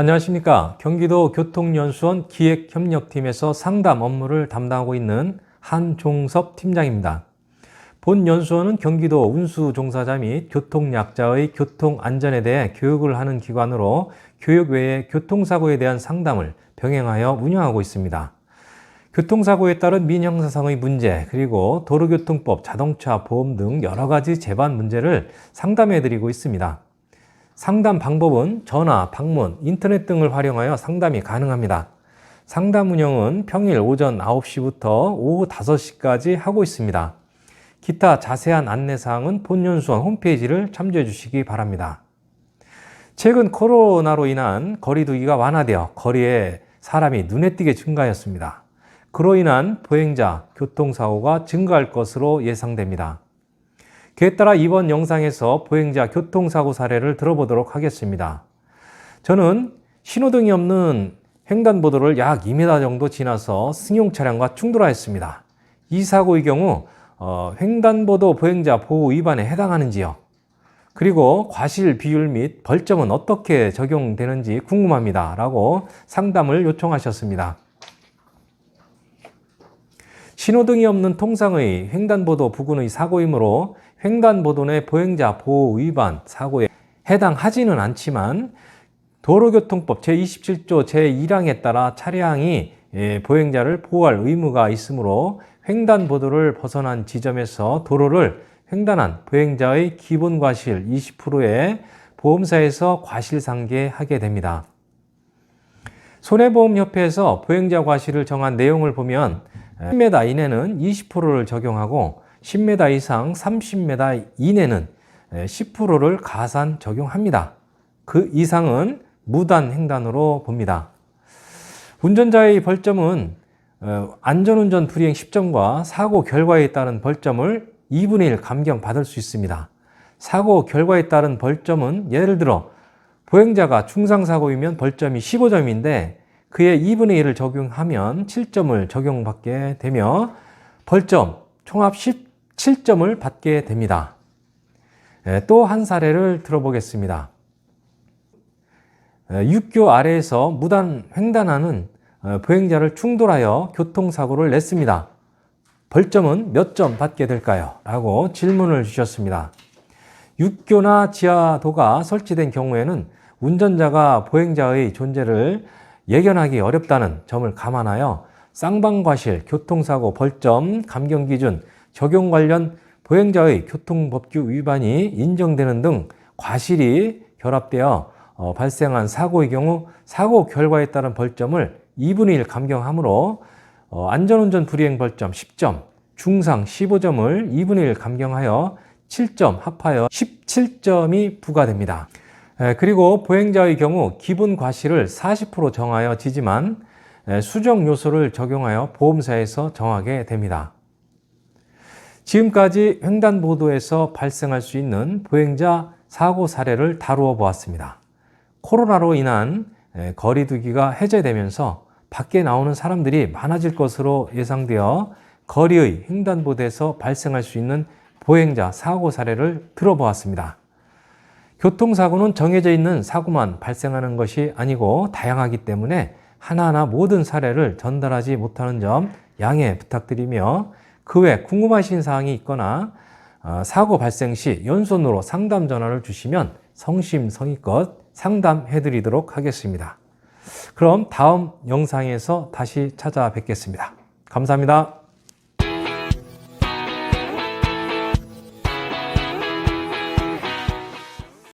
안녕하십니까. 경기도 교통연수원 기획협력팀에서 상담 업무를 담당하고 있는 한종섭 팀장입니다. 본 연수원은 경기도 운수 종사자 및 교통약자의 교통안전에 대해 교육을 하는 기관으로 교육 외에 교통사고에 대한 상담을 병행하여 운영하고 있습니다. 교통사고에 따른 민형사상의 문제, 그리고 도로교통법, 자동차 보험 등 여러 가지 재반 문제를 상담해 드리고 있습니다. 상담 방법은 전화, 방문, 인터넷 등을 활용하여 상담이 가능합니다. 상담 운영은 평일 오전 9시부터 오후 5시까지 하고 있습니다. 기타 자세한 안내사항은 본연수원 홈페이지를 참조해 주시기 바랍니다. 최근 코로나로 인한 거리두기가 완화되어 거리에 사람이 눈에 띄게 증가하였습니다. 그로 인한 보행자, 교통사고가 증가할 것으로 예상됩니다. 그에 따라 이번 영상에서 보행자 교통사고 사례를 들어보도록 하겠습니다. 저는 신호등이 없는 횡단보도를 약 2m 정도 지나서 승용 차량과 충돌하였습니다. 이 사고의 경우 어, 횡단보도 보행자 보호 위반에 해당하는지요? 그리고 과실 비율 및 벌점은 어떻게 적용되는지 궁금합니다. 라고 상담을 요청하셨습니다. 신호등이 없는 통상의 횡단보도 부근의 사고이므로 횡단보도 내 보행자 보호 위반 사고에 해당하지는 않지만 도로교통법 제27조 제1항에 따라 차량이 예, 보행자를 보호할 의무가 있으므로 횡단보도를 벗어난 지점에서 도로를 횡단한 보행자의 기본 과실 20%에 보험사에서 과실상계하게 됩니다. 손해보험협회에서 보행자 과실을 정한 내용을 보면 10m 이내는 20%를 적용하고 10m 이상 30m 이내는 10%를 가산 적용합니다. 그 이상은 무단 횡단으로 봅니다. 운전자의 벌점은 어, 안전운전 불이행 10점과 사고 결과에 따른 벌점을 2분의 1 감경 받을 수 있습니다. 사고 결과에 따른 벌점은 예를 들어 보행자가 중상사고이면 벌점이 15점인데 그의 2분의 1을 적용하면 7점을 적용받게 되며 벌점 총합 17점을 받게 됩니다. 예, 또한 사례를 들어보겠습니다. 6교 아래에서 무단 횡단하는 어, 보행자를 충돌하여 교통사고를 냈습니다. 벌점은 몇 점 받게 될까요? 라고 질문을 주셨습니다. 육교나 지하도가 설치된 경우에는 운전자가 보행자의 존재를 예견하기 어렵다는 점을 감안하여 쌍방과실, 교통사고, 벌점, 감경기준, 적용 관련 보행자의 교통법규 위반이 인정되는 등 과실이 결합되어 어, 발생한 사고의 경우 사고 결과에 따른 벌점을 2분의 1 감경하므로 어, 안전운전 불이행 벌점 10점, 중상 15점을 2분의 1 감경하여 7점 합하여 17점이 부과됩니다. 에, 그리고 보행자의 경우 기본 과실을 40% 정하여 지지만 에, 수정 요소를 적용하여 보험사에서 정하게 됩니다. 지금까지 횡단보도에서 발생할 수 있는 보행자 사고 사례를 다루어 보았습니다. 코로나로 인한 거리두기가 해제되면서 밖에 나오는 사람들이 많아질 것으로 예상되어 거리의 횡단보도에서 발생할 수 있는 보행자 사고 사례를 들어보았습니다. 교통사고는 정해져 있는 사고만 발생하는 것이 아니고 다양하기 때문에 하나하나 모든 사례를 전달하지 못하는 점 양해 부탁드리며 그 외 궁금하신 사항이 있거나 어, 사고 발생 시 연손으로 상담 전화를 주시면 성심성의껏 상담해 드리도록 하겠습니다. 그럼 다음 영상에서 다시 찾아뵙겠습니다. 감사합니다.